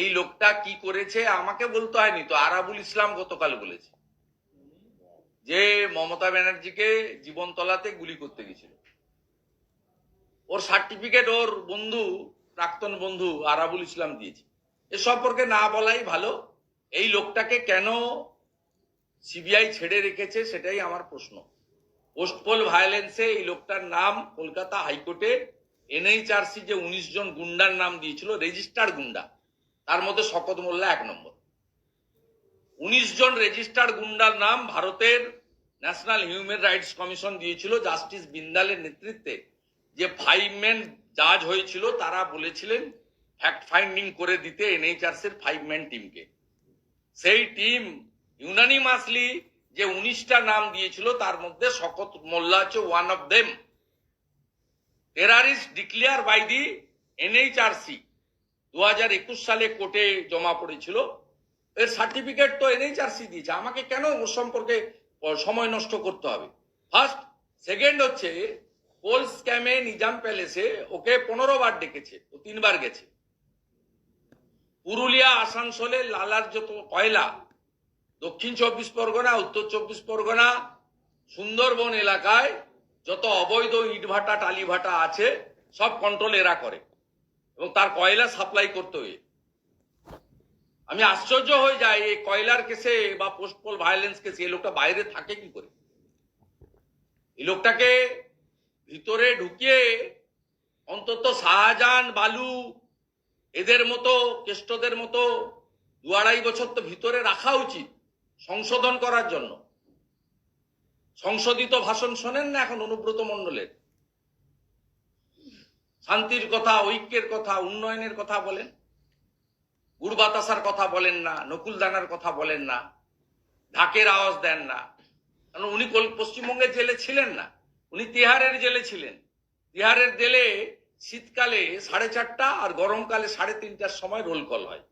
এই লোকটা কি করেছে আমাকে বলতে হয়নি, তো আরাবুল ইসলাম গতকাল বলেছে যে মমতা ব্যানার্জিকে জীবনতলাতে গুলি করতে গেছিল। ওর সার্টিফিকেট ওর বন্ধু, প্রাক্তন বন্ধু আরাবুল ইসলাম দিয়েছে। এ সম্পর্কে না বলাই ভালো। এই লোকটাকে কেন সিবিআই ছেড়ে রেখেছে সেটাই আমার প্রশ্ন। পোস্টপোল ভায়োলেন্সে এই লোকটার নাম কলকাতা হাইকোর্টে এনএইচআরসি যে উনিশ জন গুন্ডার নাম দিয়েছিল, রেজিস্টার্ড গুন্ডা। তার মধ্যে শকত মোল্লা এক নম্বর। উনিশ জন রেজিস্টার্ড গুন্ডার নাম ভারতের ন্যাশনাল হিউম্যান রাইটস কমিশন দিয়েছিল। জাস্টিস বিন্দালের নেতৃত্বে যে ফাইভ ম্যান জাজ হয়েছিল, তারা বলেছিলেন ফ্যাক্ট ফাইন্ডিং করে দিতে এনএইচআরসির ফাইভ ম্যান টিমকে। সেই টিম ইউনানিমাসলি যে উনিশটা নাম দিয়েছিল, তার মধ্যে শকত মোল্লা হচ্ছে one of them terrorist declare by the NHRC দু হাজার একুশ সালে কোর্টে জমা পড়েছিল। এর সার্টিফিকেট তো এনএইচআরসি দিয়েছে। আমাকে কেন ওর সম্পর্কে সময় নষ্ট করতে হবে? ফার্স্ট সেকেন্ড হচ্ছে, কোল স্ক্যামে নিজাম প্যালেসে ওকে পনেরো বার ডেকেছে, ও তিনবার গেছে। পুরুলিয়া, আসানসোলে, লালার যত কয়লা, দক্ষিণ চব্বিশ পরগনা, উত্তর চব্বিশ পরগনা, সুন্দরবন এলাকায় যত অবৈধ ইটভাটা, টালিভাটা আছে, সব কন্ট্রোল এরা করে। এবং তার কয়লা সাপ্লাই করতে হয়ে। আমি আশ্চর্য হয়ে যাই, এই কয়লার কেসে বা পোস্টপোল ভায়োলেন্স কেসে এই লোকটা বাইরে থাকে কি করে? এই লোকটাকে ভিতরে ঢুকিয়ে অন্তত শাহজাহান, বালু, এদের মতো, কেষ্টদের মতো দু আড়াই বছর তো ভিতরে রাখা উচিত সংশোধন করার জন্য। সংশোধিত ভাষণ শোনেন না এখন অনুব্রত মণ্ডলের। শান্তির কথা, ঐক্যের কথা, উন্নয়নের কথা বলেন। গুড় বাতাসার কথা বলেন না নকুল দানার কথা বলেন না, ঢাকের আওয়াজ দেন না। কারণ উনি পশ্চিমবঙ্গের জেলে ছিলেন না, উনি তিহারের জেলে ছিলেন। তিহারের জেলে শীতকালে সাড়ে চারটা আর গরমকালে সাড়ে তিনটার সময় রোল কল হয়।